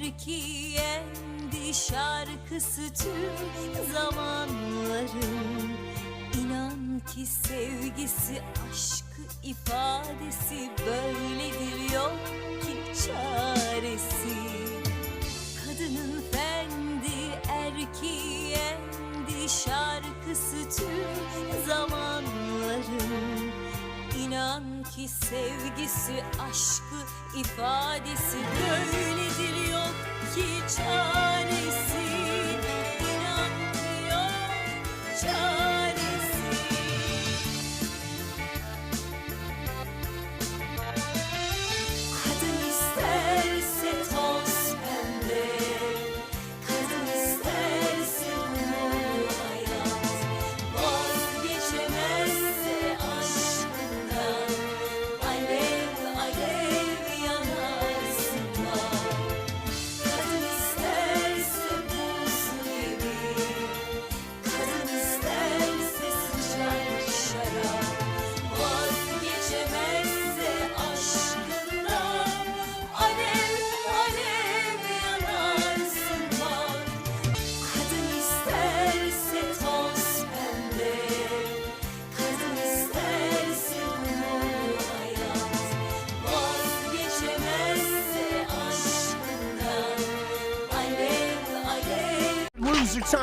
erkeğendi şarkısı tüm zamanların İnan ki sevgisi aşkı ifadesi böyledir yok ki çaresi. Kadının fendi erkeğendi şarkısı tüm zamanların İnan ki sevgisi aşkı ifadesi böyledir yok ki Loser time.